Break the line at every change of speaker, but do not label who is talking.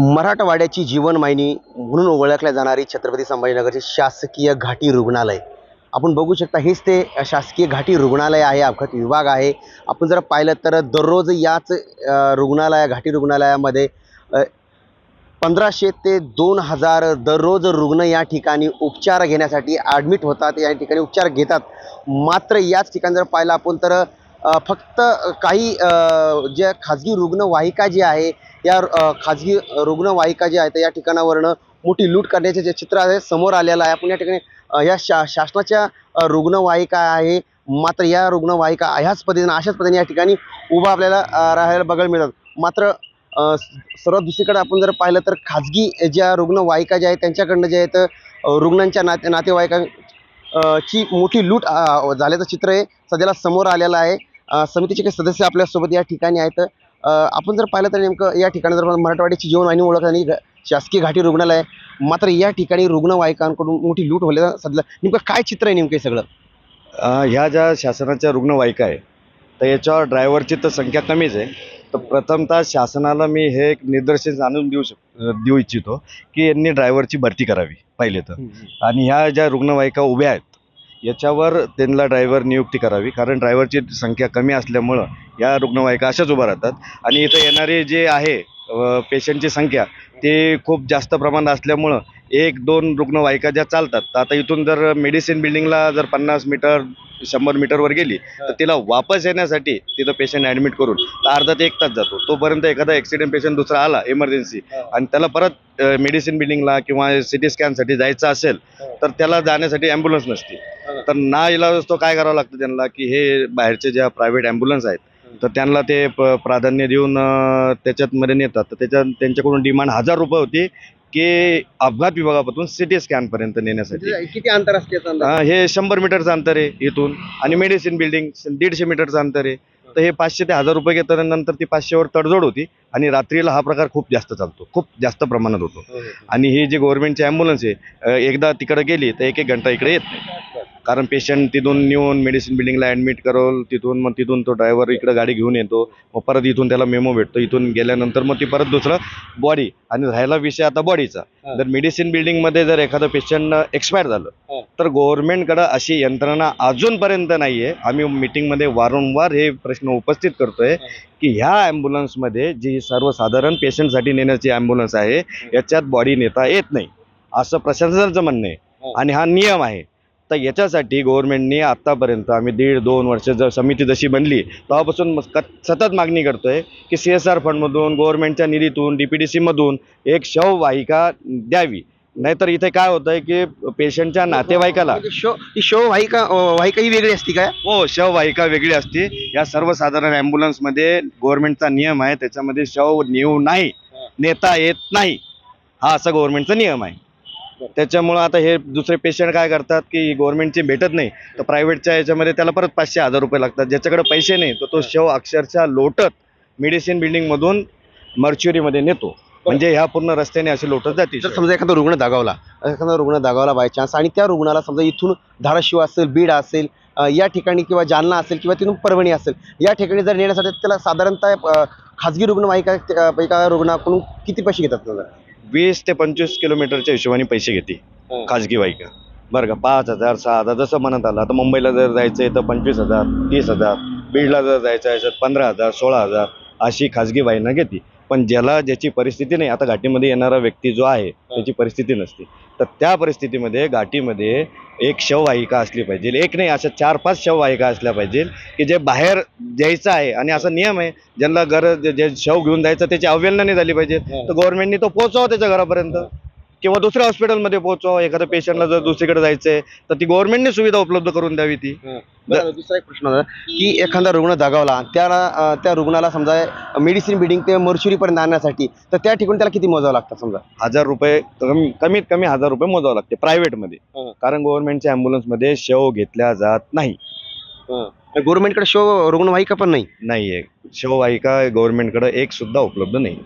मराठवाड्याची जीवनमायनी म्हणून ओळखल्या जाणारी छत्रपती संभाजीनगरचे शासकीय घाटी रुग्णालय. आपण बघू शकता हेच ते शासकीय घाटी रुग्णालय आहे अपघात विभाग आहे. आपण जर पाहिलं तर दररोज याच रुग्णालय रुग्णालया घाटी रुग्णालयामध्ये पंधराशे ते दोन हजार दररोज रुग्ण या ठिकाणी उपचार घेण्यासाठी ॲडमिट होतात या ठिकाणी उपचार घेतात. मात्र याच ठिकाणी जर पाहिलं आपण तर फक्त काही जे ज्या खाजगी रुग्णवाहिका जी आहे या खाजगी रुग्णवाहिका ज्या आहेत या ठिकाणावरनं मोठी लूट करण्याचे जे चित्र आहे समोर आलेलं आहे. आपण या ठिकाणी या शा शासनाच्या रुग्णवाहिका आहे. मात्र या रुग्णवाहिका ह्याच पद्धतीनं अशाच पद्धतीने या ठिकाणी उभा आपल्याला राहायला बघायला मिळतात. मात्र सर्वात दुसरीकडे आपण जर पाहिलं तर खाजगी ज्या रुग्णवाहिका ज्या आहेत त्यांच्याकडनं जे आहेत रुग्णांच्या नाते नातेवाईका ची मोठी लूट झाल्याचं चित्र हे सध्याला समोर आलेलं आहे. समितीचे काही सदस्य आपल्यासोबत या ठिकाणी आहेत. आपण जर पाहिलं तर नेमकं या ठिकाणी जर मराठवाड्याची जीवनवाहिनी ओळख आणि शासकीय घाटी रुग्णालय. मात्र या ठिकाणी रुग्णवाहिकांकडून मोठी लूट होण्याचं सध्या नेमकं काय चित्र आहे नेमकं हे सगळं?
ह्या ज्या शासनाच्या रुग्णवाहिका आहे तर याच्यावर ड्रायव्हरची तर संख्या कमीच आहे. तर प्रथमतः शासनाला मी हे एक निदर्शन आणून देऊ शक देऊ इच्छितो की यांनी ड्रायव्हरची भरती करावी पहिले तर. आणि ह्या ज्या रुग्णवाहिका उभ्या आहेत याच्यावर त्यांना ड्रायव्हर नियुक्ती करावी. कारण ड्रायव्हरची संख्या कमी असल्यामुळं या रुग्णवाहिका अशाच उभ्या राहतात. आणि इथं येणारे जे आहे पेशंटची संख्या ते खूप जास्त प्रमाणात असल्यामुळं एक दोन रुग्णवाहिका ज्या चालतात तर आता इथून जर मेडिसिन बिल्डिंगला जर पन्नास मीटर शंभर मीटरवर गेली तर तिला वापस येण्यासाठी तिथं पेशंट ॲडमिट करून तर अर्धा ते एक तास जातो. तोपर्यंत एखादा ॲक्सिडेंट पेशंट दुसरा आला इमर्जन्सी आणि त्याला परत मेडिसिन बिल्डिंगला किंवा सी टी स्कॅनसाठी जायचं असेल तर त्याला जाण्यासाठी ॲम्ब्युलन्स नसते. तर ना इलाज तो काय करावं लागतं त्यांना की हे बाहेरचे ज्या प्रायव्हेट ॲम्ब्युलन्स आहेत तर त्यांना ते प्राधान्य देऊन त्याच्यातमध्ये नेतात. तर त्याच्यात त्यांच्याकडून डिमांड हजार रुपये होती की अपघात विभागापासून सी टी स्कॅनपर्यंत नेण्यासाठी.
म्हणजे किती अंतर? असते
हे शंभर मीटरचं अंतर आहे इथून. आणि मेडिसिन बिल्डिंग दीडशे मीटरचं अंतर आहे. तर हे पाचशे ते हजार रुपये घेतात नंतर ती पाचशेवर तडजोड होती आणि रात्रीला हा प्रकार खूप जास्त चालतो. खूप जास्त प्रमाणात होतो. आणि ही जी गव्हर्नमेंटची ॲम्ब्युलन्स आहे एकदा तिकडे गेली तर एक एक घंटा इकडे येत नाही. कारण पेशंट तिथून नेऊन मेडिसिन बिल्डिंगला ॲडमिट करवल तिथून मग तिथून तो ड्रायव्हर इकडे गाडी घेऊन येतो. मग परत इथून त्याला मेमो भेटतो. इथून गेल्यानंतर मग ती परत दुसरं बॉडी आणि राहिला विषय आता बॉडीचा. जर मेडिसिन बिल्डिंगमध्ये जर एखादं पेशंट एक्सपायर. झालं तर गव्हर्नमेंटकडं अशी यंत्रणा अजूनपर्यंत नाही आहे आम्ही मीटिंगमध्ये वारंवार हे प्रश्न उपस्थित करतोय की ह्या ॲम्ब्युलन्समध्ये जी सर्वसाधारण पेशंटसाठी नेण्याची ॲम्ब्युलन्स आहे याच्यात बॉडी नेता येत नाही. असं प्रशासनाचं म्हणणं आहे. आणि हा नियम आहे. तर याच्यासाठी गव्हर्नमेंटने आत्तापर्यंत आम्ही दीड दोन वर्ष जर समिती जशी बनली तेव्हापासून सतत मागणी करतोय की सी एस आर फंडमधून गव्हर्नमेंटच्या निधीतून डी पी डी सीमधून एक शववाहिका द्यावी. नाहीतर इथे काय होतं आहे की पेशंटच्या नातेवाईकाला
शो ही शो वाहिका ही वेगळी असती काय
हो शववाहिका वेगळी असते. या सर्वसाधारण ॲम्ब्युलन्समध्ये गव्हर्नमेंटचा नियम आहे त्याच्यामध्ये शव नेऊ नाही नेता येत नाही. हा असा गव्हर्नमेंटचा नियम आहे. त्याच्यामुळं आता हे दुसरे पेशंट काय करतात की गव्हर्नमेंटचे भेटत नाही तर प्रायव्हेटच्या याच्यामध्ये त्याला परत पाचशे हजार रुपये लागतात. ज्याच्याकडे पैसे नाही तर तो शव अक्षरशः लोटत मेडिसिन बिल्डिंगमधून मर्च्युरीमध्ये नेतो. म्हणजे ह्या पूर्ण रस्त्याने असे लोटत जाते
जर समजा एखादा रुग्ण दागावला एखादा रुग्ण दागावला बाय चान्स आणि त्या रुग्णाला समजा इथून धाराशिव असेल बीड असेल या ठिकाणी किंवा जालना असेल किंवा तिथून परभणी असेल या ठिकाणी जर नेण्यासाठी त्याला साधारणतः खाजगी रुग्णवाहिका रुग्णाकडून किती पैसे घेतात?
वीस ते पंचवीस किलोमीटरच्या हिशोबाने पैसे घेते.
हो.
खाजगी बाईका. बरं का पाच हजार सहा हजार जसं म्हणत आलं. आता मुंबईला जर जायचं आहे तर पंचवीस हजार तीस हजार बीडला जर जायचं आहे तर पंधरा हजार सोळा हजार अशी खाजगी वाहिना घेते. पण ज्याला ज्याची परिस्थिती नाही आता घाटीमध्ये येणारा व्यक्ती जो आहे त्याची परिस्थिती नसते. तर त्या परिस्थितीमध्ये घाटीमध्ये एक शववाहिका असली पाहिजे. एक नाही अशा चार पाच शववाहिका असल्या पाहिजे की जे बाहेर द्यायचं आहे आणि असा नियम आहे ज्यांना गरज जे शव घेऊन जायचं त्याची अवहेलना नाही झाली पाहिजे. तर गव्हर्नमेंटने तो पोहोचवा त्याच्या घरापर्यंत. किंवा दुसऱ्या हॉस्पिटलमध्ये पोहोचवा एखाद्या पेशंटला जर दुसरीकडे जायचं आहे तर ती गव्हर्नमेंटने सुविधा उपलब्ध करून द्यावी ती.
बरं, दुसरा एक प्रश्न होता की एखादा रुग्ण दागावला त्याला अ, त्या रुग्णाला समजा मेडिसिन बिल्डिंग ते मर्च्युरीपर्यंत आणण्यासाठी तर त्या ठिकाणी त्याला किती मोजावं लागतं समजा?
हजार रुपये कमी कमीत कमी हजार रुपये मोजावं लागते प्रायव्हेटमध्ये
हं.
कारण गव्हर्नमेंटच्या ॲम्ब्युलन्समध्ये शव घेतल्या जात नाही.
गव्हर्नमेंटकडे शो रुग्णवाहिका पण नाही?
नाही आहे शववाहिका गव्हर्नमेंटकडे एक सुद्धा उपलब्ध नाही.